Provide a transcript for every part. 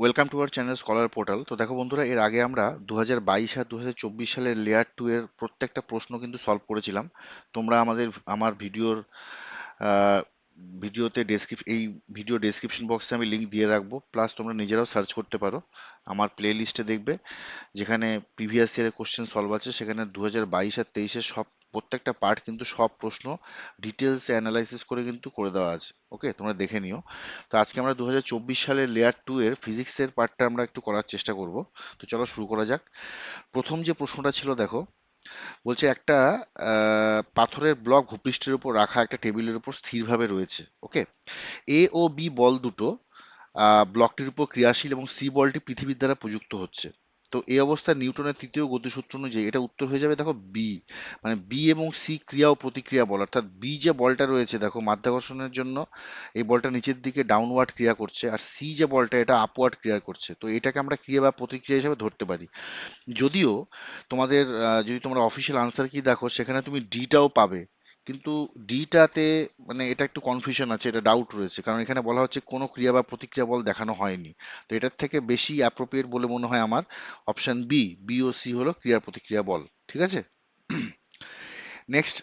Welcome to our channel scholar portal তো দেখো বন্ধুরা, এর আগে আমরা দু হাজার বাইশ আর দু হাজার চব্বিশ সালের লেয়ার টু এর প্রত্যেকটা প্রশ্ন কিন্তু সলভ করেছিলাম। তোমরা আমাদের, আমার ভিডিওর ভিডিওতে ডেসক্রিপ এই ভিডিও ডেসক্রিপশন বক্সে আমি লিঙ্ক দিয়ে রাখব। প্লাস তোমরা নিজেরাও সার্চ করতে পারো। আমার প্লে লিস্টে দেখবে, যেখানে প্রিভিয়াস ইয়ারের কোশ্চেন সলভ আছে, সেখানে দু হাজার বাইশ আর তেইশের সব, প্রত্যেকটা পার্ট কিন্তু সব প্রশ্ন ডিটেলসে অ্যানালাইসিস করে কিন্তু করে দেওয়া আছে। ওকে তোমরা দেখে নিও। তো আজকে আমরা দু হাজার চব্বিশ সালের লেয়ার টু এর ফিজিক্সের পার্টটা আমরা একটু করার চেষ্টা করব। তো চলো শুরু করা যাক। প্রথম যে প্রশ্নটা ছিল, দেখো বলছে একটা পাথরের ব্লক ভূপৃষ্ঠের উপর রাখা একটা টেবিলের উপর স্থিরভাবে রয়েছে ওকে এ ও বি বল দুটো ব্লকটির উপর ক্রিয়াশীল এবং সি বলটি পৃথিবীর দ্বারা প্রযুক্ত হচ্ছে। তো এই অবস্থায় নিউটনের তৃতীয় গতিসূত্র অনুযায়ী এটা উত্তর হয়ে যাবে দেখো বি মানে বি এবং সি ক্রিয়া ও প্রতিক্রিয়া বল, অর্থাৎ বি যে বলটা রয়েছে দেখো মাধ্যাকর্ষণের জন্য, এই বলটা নিচের দিকে ডাউনওয়ার্ড ক্রিয়া করছে আর সি যে বলটা এটা আপওয়ার্ড ক্রিয়া করছে। তো এটাকে আমরা ক্রিয়া বা প্রতিক্রিয়া হিসেবে ধরতে পারি। যদিও তোমাদের যদি তোমরা অফিসিয়াল আনসার কি দেখো, সেখানে তুমি ডিটাও পাবে। কিন্তু ডিটাতে মানে এটা একটু কনফিউশন আছে, এটা ডাউট রয়েছে। কারণ এখানে বলা হচ্ছে কোনো ক্রিয়া বা প্রতিক্রিয়া বল দেখানো হয়নি। তো এটার থেকে বেশি অ্যাপ্রোপ্রিয়েট বলে মনে হয় আমার অপশন বি বি ও হলো ক্রিয়া প্রতিক্রিয়া বল। ঠিক আছে? নেক্সট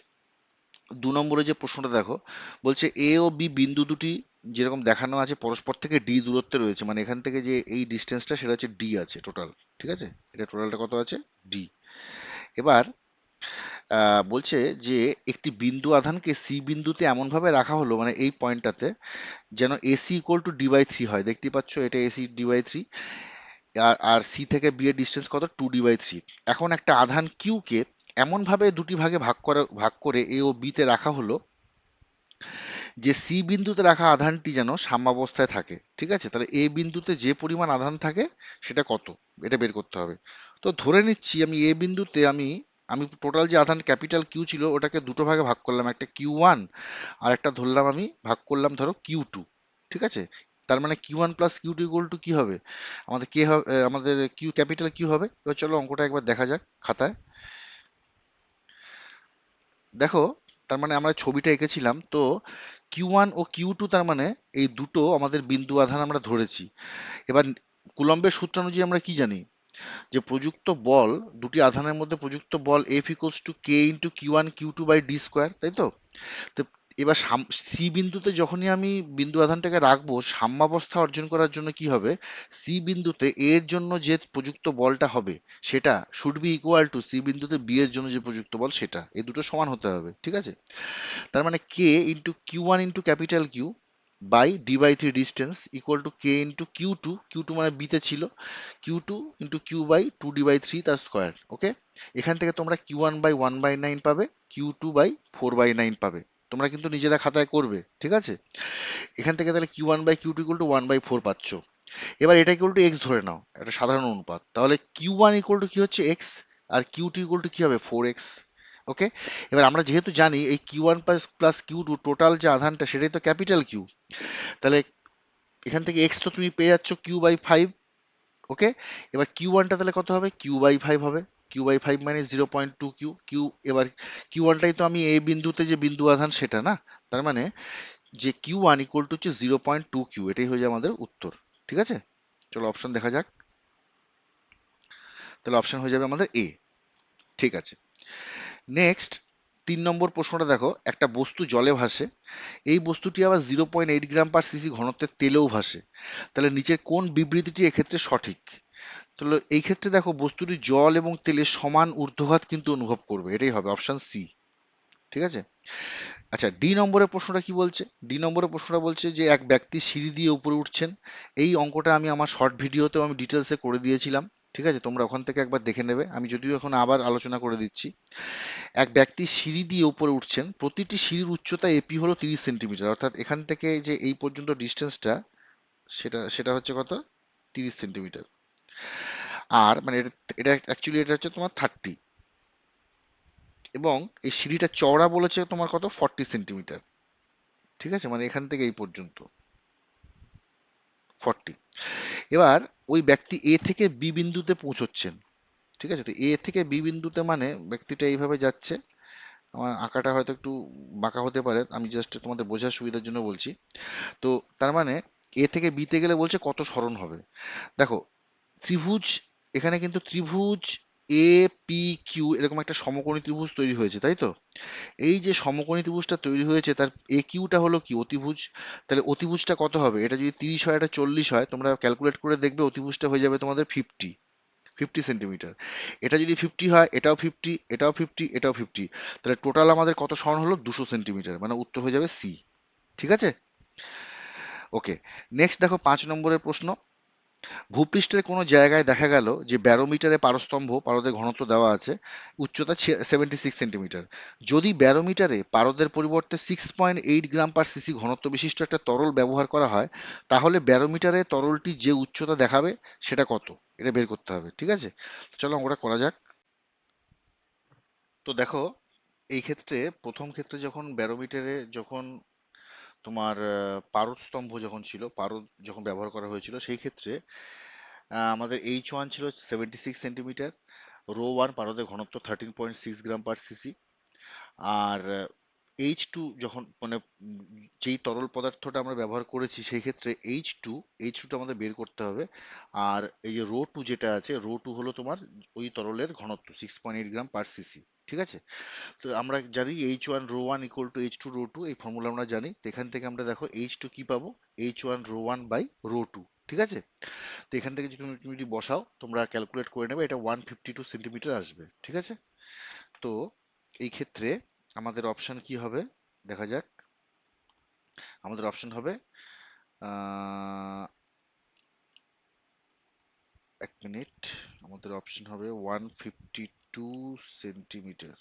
দু নম্বরে যে প্রশ্নটা দেখো, বলছে এ ও বি বিন্দু দুটি যেরকম দেখানো আছে, পরস্পর থেকে ডি দূরত্বে রয়েছে। মানে এখান থেকে যে এই ডিস্টেন্সটা সেটা হচ্ছে ডি আছে টোটাল ঠিক আছে? এটা টোটালটা কত আছে? ডি এবার বলছে যে একটি বিন্দু আধানকে সি বিন্দুতে এমনভাবে রাখা হলো মানে এই পয়েন্টটাতে, যেন AC equal to D three হয়। দেখতে পাচ্ছ, এটা এসি ডি থ্রি আর আর সি থেকে বি এর ডিস্টেন্স কত? টু ডি থ্রি এখন একটা আধান কিউকে এমনভাবে দুটি ভাগে ভাগ করা, ভাগ করে এ ও বিতে রাখা হলো, যে সি বিন্দুতে রাখা আধানটি যেন সাম্যাবস্থায় থাকে। ঠিক আছে? তাহলে এ বিন্দুতে যে পরিমাণ আধান থাকে, সেটা কত? এটা বের করতে হবে। তো ধরে নিচ্ছি, আমি এ বিন্দুতে আমি আমি টোটাল যে আধান ক্যাপিটাল কিউ ছিল, ওটাকে দুটো ভাগে ভাগ করলাম, একটা কিউ ওয়ান আর একটা ধরলাম আমি, ভাগ করলাম ধরো কিউ টু ঠিক আছে? তার মানে Q one plus Q two equal to কী হবে? আমাদের কে হবে আমাদের কিউ ক্যাপিটাল কিউ হবে? এবার চলো অঙ্কটা একবার দেখা যাক খাতায়। দেখো, তার মানে আমরা ছবিটা এঁকেছিলাম, তো কিউ ওয়ান ও কিউ টু তার মানে এই দুটো আমাদের বিন্দু আধান আমরা ধরেছি। এবার কুলম্বের সূত্র অনুযায়ী আমরা কি জানি? যে প্রযুক্ত বল, দুটি আধানের মধ্যে প্রযুক্ত বল F equals to K into Q one Q two by D square তাই তো? তো এবার সি বিন্দুতে যখনই আমি বিন্দু আধানটাকে রাখব, সাম্যাবস্থা অর্জন করার জন্য কি হবে? সি বিন্দুতে এর জন্য যে প্রযুক্ত বলটা হবে, সেটা should be equal to C বিন্দুতে বি এর জন্য যে প্রযুক্ত বল, সেটা। এই দুটো সমান হতে হবে, ঠিক আছে? তার মানে K into Q one into capital Q by D by three distance equal to K into Q two Q two মানে বিতে ছিল Q two into Q by two D by three তার স্কোয়ার ওকে এখান থেকে তোমরা Q one by one by nine পাবে Q two by four by nine পাবে, তোমরা কিন্তু নিজেরা খাতায় করবে, ঠিক আছে? এখান থেকে তাহলে Q one by Q two equal to one by four পাচ্ছ। এবার এটা ইকুয়াল টু এক্স ধরে নাও, একটা সাধারণ অনুপাত, তাহলে কিউ ওয়ান ইকুয়াল কি হচ্ছে এক্স আর কিউ টু ইকুয়াল টু কি হবে? Four X okay? এবার আমরা যেহেতু জানি এই Q one plus plus Q two total যে আধানটা, সেটাই তো ক্যাপিটাল কিউ তাহলে এখান থেকে এক্স তো তুমি পেয়ে যাচ্ছ কিউ বাই ফাইভ ওকে? এবার কিউ ওয়ানটা তাহলে কত হবে? কিউ বাই ফাইভ হবে। Q by five minus zero point two Q Q এবার কিউ ওয়ানটাই তো আমি এই বিন্দুতে যে বিন্দু আধান, সেটা না? তার মানে যে কিউ ওয়ান ইকুয়াল টু হচ্ছে জিরো পয়েন্ট টু কিউ এটাই হয়ে যায় আমাদের উত্তর। ঠিক আছে? চলো অপশন দেখা যাক। তাহলে অপশন হয়ে যাবে আমাদের এ ঠিক আছে। নেক্সট তিন নম্বর প্রশ্নটা দেখো, একটা বস্তু জলে ভাসে, এই বস্তুটি আবার zero point eight gram per CC ঘনত্বের তেলেও ভাসে। তাহলে নিচের কোন বিবৃতিটি এক্ষেত্রে সঠিক? তাহলে এই ক্ষেত্রে দেখো, বস্তুটি জল এবং তেলের সমান ঊর্ধ্বঘাত কিন্তু অনুভব করবে, এটাই হবে অপশান সি ঠিক আছে? আচ্ছা ডি নম্বরের প্রশ্নটা কি বলছে? ডি নম্বরের প্রশ্নটা বলছে যে এক ব্যক্তি সিঁড়ি দিয়ে উপরে উঠছেন, এই অঙ্কটা আমি আমার শর্ট ভিডিওতেও আমি ডিটেলসে করে দিয়েছিলাম। ঠিক আছে? তোমরা ওখান থেকে একবার দেখে নেবে। আমি যদিও এখন আবার আলোচনা করে দিচ্ছি। এক ব্যক্তি সিঁড়ি দিয়ে উপরে উঠছেন। প্রতিটি সিঁড়ির উচ্চতা এপি হলো তিরিশ সেন্টিমিটার অর্থাৎ এখান থেকে যে এই পর্যন্ত ডিস্টেন্সটা সেটা সেটা হচ্ছে কত? তিরিশ সেন্টিমিটার আর মানে এটা এটা অ্যাকচুয়ালি এটা হচ্ছে তোমার থার্টি এবং এই সিঁড়িটা চওড়া বলেছে তোমার কত? ফর্টি সেন্টিমিটার ঠিক আছে? মানে এখান থেকে এই পর্যন্ত। ফর্টি এবার ওই ব্যক্তি এ থেকে বি বিন্দুতে পৌঁছচ্ছেন, ঠিক আছে? তো এ থেকে বি বিন্দুতে মানে ব্যক্তিটা এইভাবে যাচ্ছে। আমার আঁকাটা হয়তো একটু বাঁকা হতে পারে, আমি জাস্ট তোমাদের বোঝার সুবিধার জন্য বলছি। তো তার মানে এ থেকে বিতে গেলে বলছে কত সরণ হবে। দেখো, ত্রিভুজ, এখানে কিন্তু ত্রিভুজ এ পি কিউ এরকম একটা সমকোণী ত্রিভুজ তৈরি হয়েছে, তাই তো? এই যে সমকোণী ত্রিভুজটা তৈরি হয়েছে, তার এ কিউটা হলো কি? অতিভুজ। তাহলে অতিভুজটা কত হবে? এটা যদি তিরিশ হয়, এটা চল্লিশ হয়, তোমরা ক্যালকুলেট করে দেখবে অতিভুজটা হয়ে যাবে তোমাদের ফিফটি ফিফটি সেন্টিমিটার এটা যদি ফিফটি হয়, এটাও ফিফটি এটাও ফিফটি এটাও ফিফটি তাহলে টোটাল আমাদের কত সরণ হলো? দুশো সেন্টিমিটার মানে উত্তর হয়ে যাবে সি ঠিক আছে? ওকে নেক্সট দেখো পাঁচ নম্বরের প্রশ্ন। ভূপৃষ্ঠের কোনো জায়গায় দেখা গেল যে ব্যারোমিটারে পারস্তম্ভ, পারদের ঘনত্ব দেওয়া আছে, উচ্চতা সেভেন্টি সিক্স সেন্টিমিটার যদি ব্যারোমিটারে পারদের পরিবর্তে six point eight gram per CC ঘনত্ব বিশিষ্ট একটা তরল ব্যবহার করা হয়, তাহলে ব্যারোমিটারে তরলটি যে উচ্চতা দেখাবে সেটা কত? এটা বের করতে হবে, ঠিক আছে? চলো ওটা করা যাক। তো দেখো, এই ক্ষেত্রে প্রথম ক্ষেত্রে যখন ব্যারোমিটারে যখন তোমার আহ, পারদস্তম্ভ যখন ছিল পারদ যখন ব্যবহার করা হয়েছিল সেই ক্ষেত্রে আমাদের এইচ ওয়ান ছিল seventy six centimetre rho one পারদের ঘনত্ব thirteen point six gram per CC আর এইচ টু যখন মানে যেই তরল পদার্থটা আমরা ব্যবহার করেছি সেই ক্ষেত্রে এইচ টু এইচ টুটা আমাদের বের করতে হবে। আর এই যে রো টু যেটা আছে, রো টু হলো তোমার ওই তরলের ঘনত্ব six point eight gram per CC ঠিক আছে? তো আমরা জানি H one rho one equal to H two rho two এই ফর্মুলা আমরা জানি। এখান থেকে আমরা দেখো এইচ টু কি পাবো? H one rho one by rho two ঠিক আছে? তো এখান থেকে যদি তুমি তুমি যদি বসাও, তোমরা ক্যালকুলেট করে নেবে, এটা ওয়ান ফিফটি টু সেন্টিমিটার আসবে, ঠিক আছে? তো এই ক্ষেত্রে আমাদের অপশান কি হবে? দেখা যাক। আমাদের অপশান হবে এক মিনিট। আমাদের অপশান হবে ওয়ান ফিফটি টু সেন্টিমিটার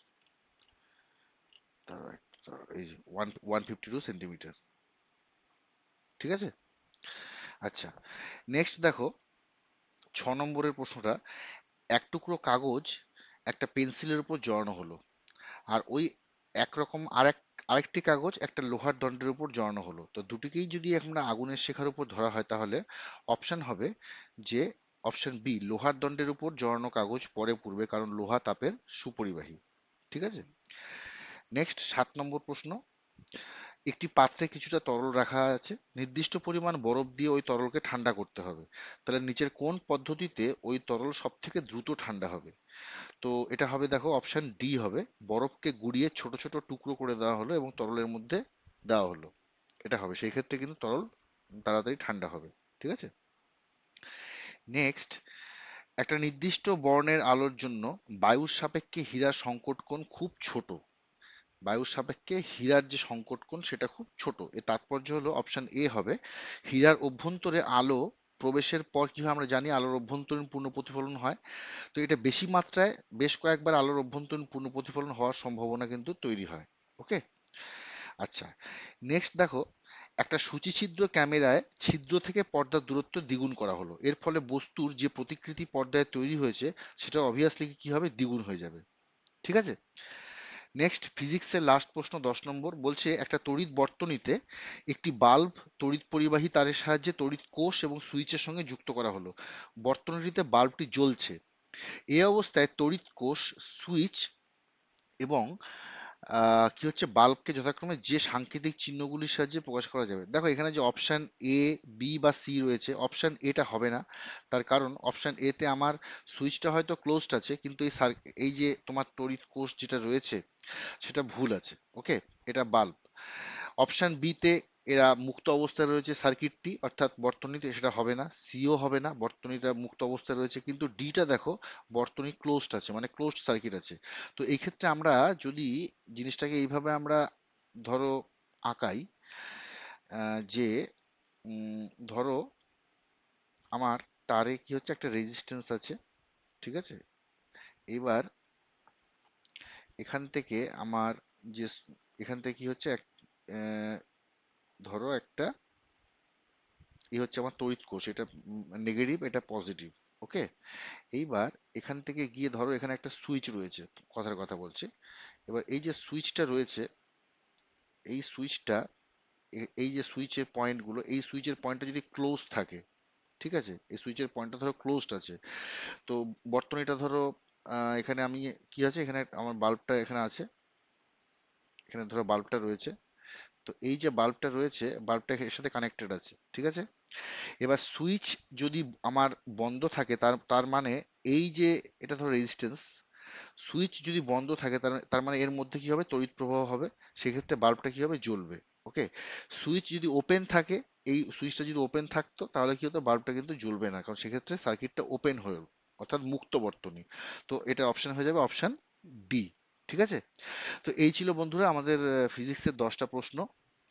এই one one fifty two centimetre ঠিক আছে? আচ্ছা নেক্সট দেখো, ছ নম্বরের প্রশ্নটা, এক টুকরো কাগজ একটা পেন্সিলের উপর জড়ানো হলো। আর ওই একরকম আরেক, আরেকটি কাগজ একটা লোহার দণ্ডের উপর জড়ানো হলো। তো দুটিকেই যদি আমরা আগুনের শেখার উপর ধরা হয় তাহলে অপশন হবে যে অপশন বি লোহার দণ্ডের উপর জড়ানো কাগজ পরে পূর্বে কারণ লোহা তাপের সুপরিবাহী। ঠিক আছে? নেক্সট সাত নম্বর প্রশ্ন। একটি পাত্রে কিছুটা তরল রাখা আছে। নির্দিষ্ট পরিমাণ বরফ দিয়ে ওই তরলকে ঠান্ডা করতে হবে। তাহলে নিচের কোন পদ্ধতিতে ওই তরল সব থেকে দ্রুত ঠান্ডা হবে? তো এটা হবে দেখো অপশন ডি হবে। বরফকে গুঁড়িয়ে ছোট ছোট টুকরো করে দেওয়া হলো এবং তরলের মধ্যে দেওয়া হলো। এটা হবে। সেই ক্ষেত্রে কিন্তু তরল তাড়াতাড়ি ঠান্ডা হবে। ঠিক আছে? নেক্সট একটা নির্দিষ্ট বর্ণের আলোর জন্য বায়ুর সাপেক্ষে হীরার সংকট কোণ খুব ছোট। বায়ুর সাপেক্ষে হীরার যে সংকট কোণ সেটা খুব ছোট। এর তাৎপর্য হলো অপশন এ হবে, হীরার অভ্যন্তরে আলো প্রবেশের পর কি আমরা জানি আলোর অভ্যন্তরীণ পূর্ণ প্রতিফলন হয়? তো এটা বেশি মাত্রায় বেশ কয়েকবার আলোর অভ্যন্তরীণ পূর্ণ প্রতিফলন হওয়ার সম্ভাবনা কিন্তু তৈরি হয় ওকে আচ্ছা নেক্সট দেখো, একটা সূচিছিদ্র ক্যামেরায় ছিদ্র থেকে পর্দার দূরত্ব দ্বিগুণ করা হলো। এর ফলে বস্তুর যে প্রতিকৃতি পর্দায় তৈরি হয়েছে, সেটা অবভিয়াসলি কি হবে? দ্বিগুণ হয়ে যাবে, ঠিক আছে? নেক্সট ফিজিক্সের লাস্ট প্রশ্ন দশ নম্বর বলছে, একটা তড়িৎ বর্তনীতে একটি বাল্ব তড়িৎ পরিবাহী তারের সাহায্যে তড়িৎ কোষ এবং সুইচের সঙ্গে যুক্ত করা হলো। বর্তনীটিতে বাল্বটি জ্বলছে। এ অবস্থায় তড়িৎ কোষ, সুইচ এবং কি হচ্ছে? বাল্বকে যথাক্রমে যে সাংকেতিক চিহ্নগুলির সাহায্যে প্রকাশ করা যাবে। দেখো, এখানে যে অপশান এ বি বা সি রয়েছে অপশান এটা হবে না। তার কারণ অপশান এতে আমার সুইচটা হয়তো ক্লোজড আছে, কিন্তু এই এই যে তোমার তড়িৎ কোষ যেটা রয়েছে, সেটা ভুল আছে ওকে এটা বাল্ব অপশান বি তে এরা মুক্ত অবস্থায় রয়েছে সার্কিটটি, অর্থাৎ বর্তনীতে সেটা হবে না, সিও হবে না, বর্তনীটা মুক্ত অবস্থায় রয়েছে, কিন্তু ডিটা দেখো বর্তনী ক্লোজড আছে মানে ক্লোজড সার্কিট আছে। তো এই ক্ষেত্রে আমরা যদি জিনিসটাকে এইভাবে আমরা ধরো আঁকাই যে ধরো আমার তারে কি হচ্ছে একটা রেজিস্ট্যান্স আছে, ঠিক আছে? এবার এখান থেকে আমার যে, এখান থেকে কি হচ্ছে এক- ধরো একটা এই হচ্ছে আমার তড়িৎ কোষ, এটা নেগেটিভ এটা পজিটিভ ওকে এইবার এখান থেকে গিয়ে ধরো এখানে একটা সুইচ রয়েছে, কথার কথা বলছি। এবার এই যে সুইচটা রয়েছে, এই সুইচটা এই যে সুইচের পয়েন্টগুলো এই সুইচের পয়েন্টটা যদি ক্লোজ থাকে, ঠিক আছে? এই সুইচের পয়েন্টটা ধরো ক্লোজড আছে। তো বর্তনীটা ধরো এখানে আমি কি আছে? এখানে আমার বাল্বটা এখানে আছে। এখানে ধরো বাল্বটা রয়েছে। তো এই যে বাল্বটা রয়েছে, বাল্বটা এর সাথে কানেক্টেড আছে, ঠিক আছে? এবার সুইচ যদি আমার বন্ধ থাকে, তার তার মানে এই যে এটা ধরো রেজিস্ট্যান্স সুইচ যদি বন্ধ থাকে, তার তার মানে এর মধ্যে কি হবে? তড়িৎ প্রবাহ হবে, সেক্ষেত্রে বাল্বটা কি হবে? জ্বলবে ওকে সুইচ যদি ওপেন থাকে, এই সুইচটা যদি ওপেন থাকতো, তাহলে কি হতো? বাল্বটা কিন্তু জ্বলবে না, কারণ সেক্ষেত্রে সার্কিটটা ওপেন হয়ে অর্থাৎ মুক্ত বর্তনী। তো এটা অপশন হয়ে যাবে অপশন ডি ঠিক আছে? তো এই ছিল বন্ধুরা আমাদের ফিজিক্সের দশটা প্রশ্ন।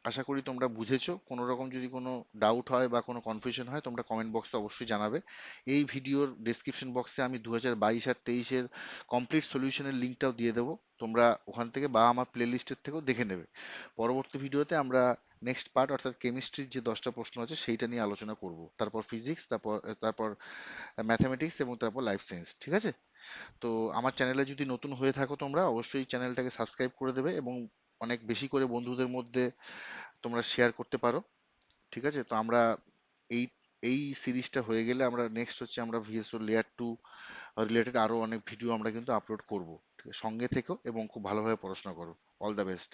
আশা করি তোমরা বুঝেছ। কোনো রকম যদি কোনো ডাউট হয় বা কোনো কনফিউশন হয়, তোমরা কমেন্ট বক্সে অবশ্যই জানাবে। এই ভিডিওর ডেসক্রিপশন বক্সে আমি দু হাজার বাইশ আর তেইশের কমপ্লিট সলিউশনের লিঙ্কটাও দিয়ে দেবো। তোমরা ওখান থেকে বা আমার প্লে লিস্টের থেকেও দেখে নেবে। পরবর্তী ভিডিওতে আমরা নেক্সট পার্ট অর্থাৎ কেমিস্ট্রির যে দশটা প্রশ্ন আছে, সেইটা নিয়ে আলোচনা করব। তারপর ফিজিক্স তারপর তারপর ম্যাথামেটিক্স এবং তারপর লাইফ সায়েন্স ঠিক আছে? তো আমার চ্যানেলে যদি নতুন হয়ে থাকো তোমরা, অবশ্যই চ্যানেলটাকে সাবস্ক্রাইব করে দেবে এবং অনেক বেশি করে বন্ধুদের মধ্যে তোমরা শেয়ার করতে পারো, ঠিক আছে? তো আমরা এই এই সিরিজটা হয়ে গেলে আমরা নেক্সট হচ্ছে আমরা ভিএসও লেয়ার টু রিলেটেড আরও অনেক ভিডিও আমরা কিন্তু আপলোড করব সঙ্গে থেকো এবং খুব ভালোভাবে পড়াশোনা করো। All the best